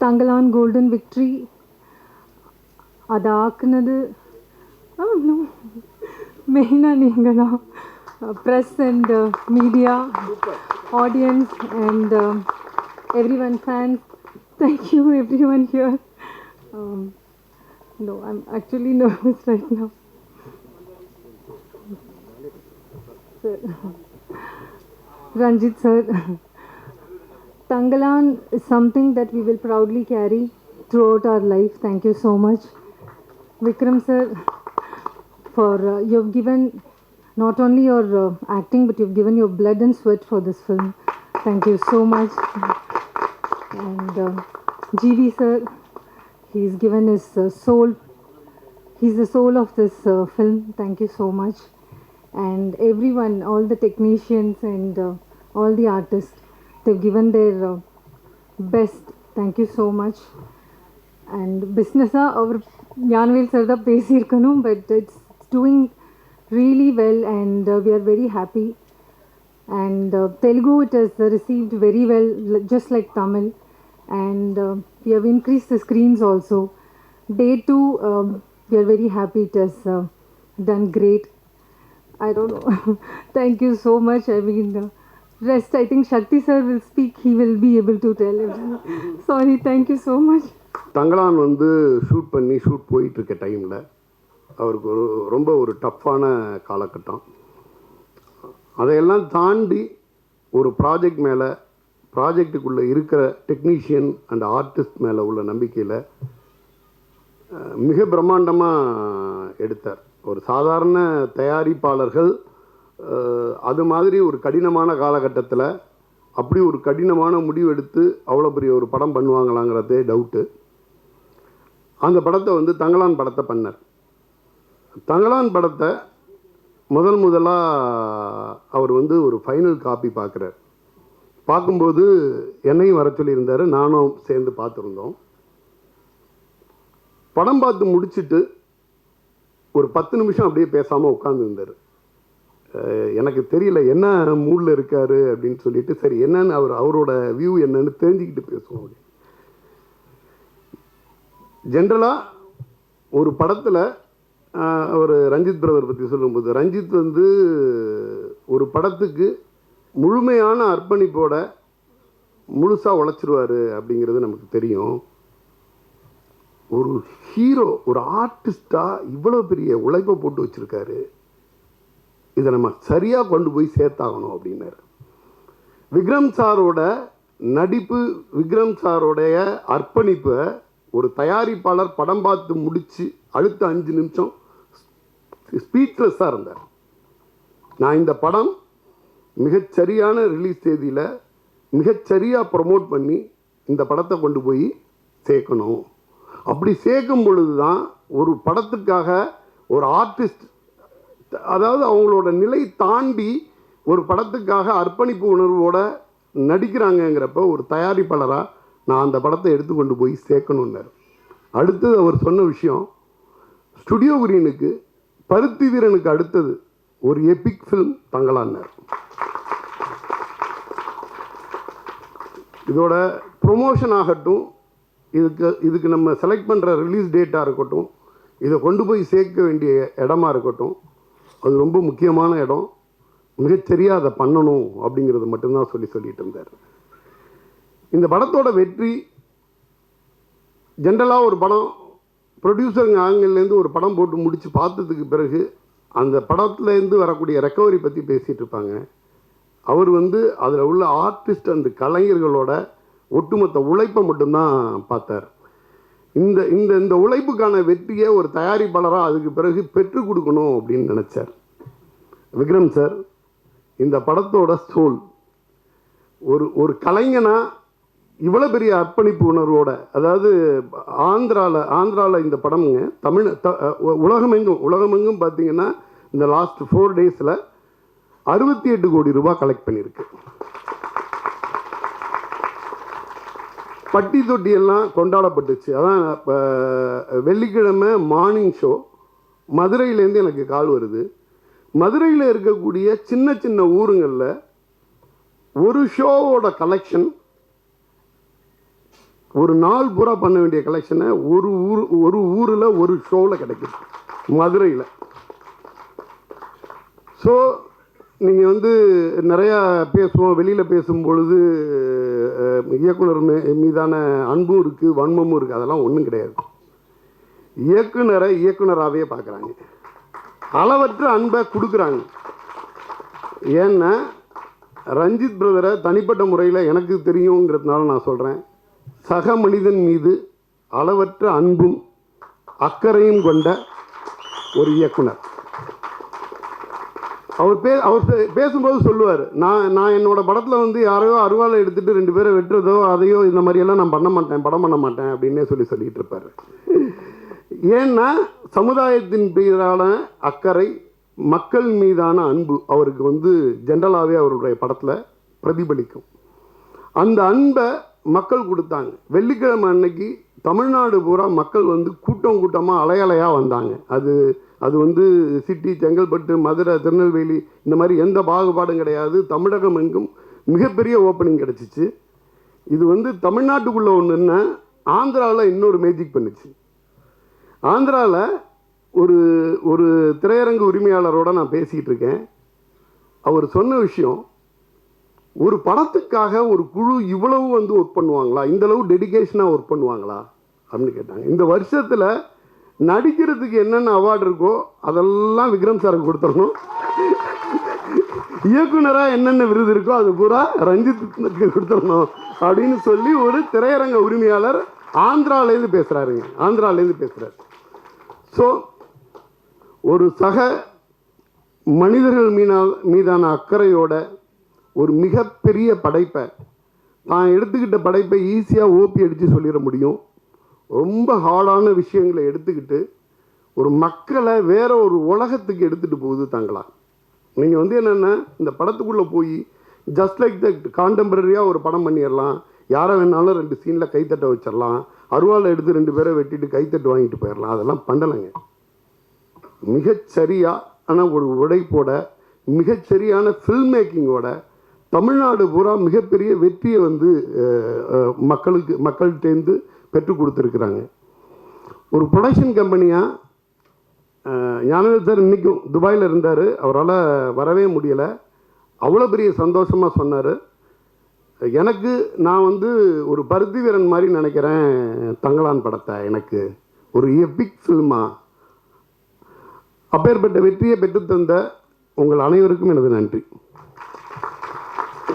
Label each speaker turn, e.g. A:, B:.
A: Thangalaan golden victory அதை ஆக்குனது மெயினாக நீங்கள் தான் press and media audience and everyone fans thank you everyone here No, I'm actually nervous right now. Sir. Ranjit sir, Tangalan is something that we will proudly carry throughout our life. Thank you so much. Vikram sir, for uh, you've given not only your uh, acting but you've given your blood and sweat for this film. Thank you so much. And uh, GV sir, he's given his uh, soul he's the soul of this uh, film thank you so much and everyone all the technicians and uh, all the artists they've given their uh, best thank you so much and business-ஆ our Gnanavel sir தான் பேசியிருக்கணும் but it's doing really well and we are very happy and uh, Telugu it has uh, received very well, l- just like Tamil, and uh, we have increased the screens also. Day two, um, we are very happy it has uh, done great. I don't rest. I think Shakti sir will speak. He will be able to tell. Sorry. Thank you so much.
B: Thangalaan வந்து shoot பண்ணி shoot போயிட்டு இருக்க டைமில் அவருக்கு ஒரு ரொம்ப ஒரு டஃப்பான காலகட்டம் அதையெல்லாம் தாண்டி ஒரு ப்ராஜெக்ட் மேலே ப்ராஜெக்டுக்குள்ளே இருக்கிற டெக்னீஷியன் அண்ட் ஆர்டிஸ்ட் மேலே உள்ள நம்பிக்கையில் மிக பிரம்மாண்டமாக எடுத்தார் ஒரு சாதாரண தயாரிப்பாளர்கள் அது மாதிரி ஒரு கடினமான காலகட்டத்தில் அப்படி ஒரு கடினமான முடிவு எடுத்து அவ்வளோ பெரிய ஒரு படம் பண்ணுவாங்களாங்கிறதே டவுட்டு அந்த படத்தை வந்து தங்களான் படத்தை பண்ணார். தங்களான் படத்தை முதல் முதலாக அவர் வந்து ஒரு ஃபைனல் காப்பி பார்க்குறார். பார்க்கும்போது என்னையும் வர சொல்லியிருந்தார் நானும் சேர்ந்து பார்த்துருந்தோம். படம் பார்த்து முடிச்சிட்டு ஒரு பத்து நிமிஷம் அப்படியே பேசாமல் உட்காந்துருந்தார் எனக்கு தெரியல என்ன மூடில் இருக்காரு அப்படின்னு சொல்லிட்டு சரி என்னன்னு அவர் அவரோட வியூ என்னன்னு தெரிஞ்சுக்கிட்டு பேசுவோம் ஜென்ரலாக ஒரு படத்தில் ஒரு ரஞ்சித் பிரதர் பற்றி சொல்லும்போது ரஞ்சித் வந்து ஒரு படத்துக்கு முழுமையான அர்ப்பணிப்போட முழுசாக உழைச்சிருவாரு அப்படிங்கிறது நமக்கு தெரியும். ஒரு ஹீரோ ஒரு ஆர்டிஸ்டாக இவ்வளோ பெரிய உழைப்பை போட்டு வச்சுருக்காரு. இதை நம்ம சரியாக கொண்டு போய் சேர்த்தாகணும் அப்படின்னாரு. விக்ரம் சாரோட நடிப்பு விக்ரம் சாரோடைய அர்ப்பணிப்பை ஒரு தயாரிப்பாளர் படம் பார்த்து முடித்து அடுத்த அஞ்சு நிமிஷம் ஸ்பீச்லெஸ்ஸாக இருந்தார். நான் இந்த படம் மிகச்சரியான ரிலீஸ் தேதியில் மிகச்சரியாக ப்ரொமோட் பண்ணி இந்த படத்தை கொண்டு போய் சேர்க்கணும். அப்படி சேர்க்கும் பொழுது தான் ஒரு படத்துக்காக ஒரு ஆர்டிஸ்ட் அதாவது அவங்களோட நிலை தாண்டி ஒரு படத்துக்காக அர்ப்பணிப்பு உணர்வோட நடிக்கிறாங்கங்கிறப்ப ஒரு தயாரிப்பாளராக நான் அந்த படத்தை எடுத்துக்கொண்டு போய் சேர்க்கணுன்னார் அடுத்தது அவர் சொன்ன விஷயம் ஸ்டுடியோ குரியனுக்கு பருத்தி வீரனுக்கு அடுத்தது ஒரு எபிக் ஃபில்ம் தங்கலான்னார் இதோட ப்ரொமோஷன் ஆகட்டும் இதுக்கு இதுக்கு நம்ம செலக்ட் பண்ணுற ரிலீஸ் டேட்டாக இருக்கட்டும் இதை கொண்டு போய் சேர்க்க வேண்டிய இடமா இருக்கட்டும் அது ரொம்ப முக்கியமான இடம். மிகச்சரியாக அதை பண்ணணும் அப்படிங்கிறது மட்டும்தான் சொல்லி சொல்லிட்டு இருந்தார். இந்த படத்தோட வெற்றி ஜென்ரலாக ஒரு படம் ப்ரொடியூசருங்க ஆங்கிலேருந்து ஒரு படம் போட்டு முடித்து பார்த்ததுக்கு பிறகு அந்த படத்துலேருந்து வரக்கூடிய ரெக்கவரி பற்றி பேசிகிட்டு இருப்பாங்க. அவர் வந்து அதில் உள்ள ஆர்டிஸ்ட் அந்த கலைஞர்களோட ஒட்டுமொத்த உழைப்பை மட்டும்தான் பார்த்தார். இந்த இந்த இந்த உழைப்புக்கான வெற்றியை ஒரு தயாரிப்பாளராக அதுக்கு பிறகு பெற்றுக் கொடுக்கணும் அப்படின்னு நினச்சார். விக்ரம் சார் இந்த படத்தோட ஸ்டோல் ஒரு ஒரு கலைஞனாக இவ்வளோ பெரிய அர்ப்பணிப்பு உணர்வோட அதாவது ஆந்திராவில் ஆந்திராவில் இந்த படமுங்க தமிழ் த உலகமெங்கும் உலகமெங்கும் பார்த்தீங்கன்னா இந்த லாஸ்ட் ஃபோர் டேஸில் அறுபத்தி எட்டு கோடி ரூபாய் கலெக்ட் பண்ணியிருக்கு. பட்டி தொட்டி எல்லாம் கொண்டாடப்பட்டுச்சு. அதான் இப்போ வெள்ளிக்கிழமை மார்னிங் ஷோ மதுரையிலேருந்து எனக்கு கால் வருது. மதுரையில் இருக்கக்கூடிய சின்ன சின்ன ஊருங்களில் ஒரு ஷோவோட கலெக்ஷன் ஒரு நாள் பூரா பண்ண வேண்டிய கலெக்ஷனை ஒரு ஊர் ஒரு ஊரில் ஒரு ஷோவில் கிடைக்குது. மதுரையில். ஸோ நீங்கள் வந்து நிறையா பேசுவோம். வெளியில் பேசும்பொழுது இயக்குனர் மீதான அன்பும் இருக்குது வன்மமும் இருக்குது அதெல்லாம் ஒன்றும் கிடையாது. இயக்குனரை இயக்குனராகவே பார்க்குறாங்க. அளவற்ற அன்பை கொடுக்குறாங்க. ஏன்னா ரஞ்சித் பிரதரை தனிப்பட்ட முறையில் எனக்கு தெரியுங்கிறதுனால நான் சொல்கிறேன் சக மனிதன் மீது அளவற்ற அன்பும் அக்கறையும் கொண்ட ஒரு இயக்குனர். அவர் பே அவர் பே- பேசும்போது சொல்லுவார். நான் நான் என்னோட படத்தில் வந்து யாரையோ அருவாளை எடுத்துகிட்டு ரெண்டு பேரை வெட்டுறதோ அதையோ இந்த மாதிரியெல்லாம் நான் பண்ண மாட்டேன் படம் பண்ண மாட்டேன் அப்படின்னே சொல்லி சொல்லிட்டு இருப்பார். ஏன்னா சமுதாயத்தின் மீதான அக்கறை மக்கள் மீதான அன்பு அவருக்கு வந்து ஜென்ரலாகவே அவருடைய படத்தில் பிரதிபலிக்கும். அந்த அன்பை மக்கள் கொடுத்தாங்க. வெள்ளிக்கிழமை அன்னைக்கு தமிழ்நாடு பூரா மக்கள் வந்து கூட்டம் கூட்டமாக அலையலையாக வந்தாங்க. அது அது வந்து சிட்டி செங்கல்பட்டு மதுரை திருநெல்வேலி இந்த மாதிரி எந்த பாகுபாடும் கிடையாது. தமிழகம் எங்கும் மிகப்பெரிய ஓப்பனிங் கிடச்சிச்சு. இது வந்து தமிழ்நாட்டுக்குள்ளே ஒன்றுன்னா ஆந்திராவில் இன்னொரு மேஜிக் பண்ணுச்சு. ஆந்திராவில் ஒரு ஒரு திரையரங்கு உரிமையாளரோட நான் பேசிகிட்டு இருக்கேன். அவர் சொன்ன விஷயம் ஒரு படத்துக்காக ஒரு குழு இவ்வளவு வந்து ஒர்க் பண்ணுவாங்களா? இந்தளவு டெடிக்கேஷனாக டெடிகேஷனாக ஒர்க் பண்ணுவாங்களா? அப்படின்னு கேட்டாங்க. இந்த வருஷத்தில் நடிக்கிறதுக்கு என்னென்ன அவார்டு இருக்கோ அதெல்லாம் விக்ரம் சாருக்கு கொடுத்துடணும். இயக்குனராக என்னென்ன விருது இருக்கோ அது பூரா ரஞ்சித்துக்கு கொடுத்துடணும். அப்படின்னு சொல்லி ஒரு திரையரங்க உரிமையாளர் ஆந்திராலேருந்து பேசுகிறாருங்க ஆந்திராலேருந்து பேசுகிறார் ஸோ ஒரு சக மனிதர்கள் மீனா மீதான அக்கறையோட ஒரு மிகப்பெரிய படைப்பை தான் எடுத்துக்கிட்ட படைப்பை ஈஸியாக ஓப்பி அடித்து சொல்லிட முடியும். ரொம்ப ஹார்டான விஷயங்களை எடுத்துக்கிட்டு ஒரு மக்களை வேற ஒரு உலகத்துக்கு எடுத்துகிட்டு போகுது தங்களா? நீங்கள் வந்து என்னென்னா இந்த படத்துக்குள்ளே போய் ஜஸ்ட் லைக் தட் கான்டெம்பரரியாக ஒரு படம் பண்ணிடலாம் யாரை வேணாலும் ரெண்டு சீனில் கைத்தட்ட வச்சிடலாம் அருவாவில் எடுத்து ரெண்டு பேரை வெட்டிட்டு கைத்தட்டு வாங்கிட்டு போயிடலாம் அதெல்லாம் பண்ணலைங்க. மிகச்சரியான ஒரு உழைப்போட மிகச்சரியான ஃபில்ம் மேக்கிங்கோட தமிழ்நாடு பூரா மிகப்பெரிய வெற்றியை வந்து மக்களுக்கு மக்கள்கிட்டேருந்து பெற்றுக் கொடுத்துருக்குறாங்க. ஒரு ப்ரொடக்ஷன் கம்பெனியாக ஞானவேல் சார் இன்றைக்கும் துபாயில் இருந்தார். அவரால் வரவே முடியலை. அவ்வளோ பெரிய சந்தோஷமாக சொன்னார். எனக்கு நான் வந்து ஒரு பருத்தி வீரன் மாதிரி நினைக்கிறேன் தங்கலான் படத்தை. எனக்கு ஒரு எபிக் ஃபில்மா அப்பேற்பட்ட வெற்றியை பெற்றுத்தந்த உங்கள் அனைவருக்கும் எனது நன்றி.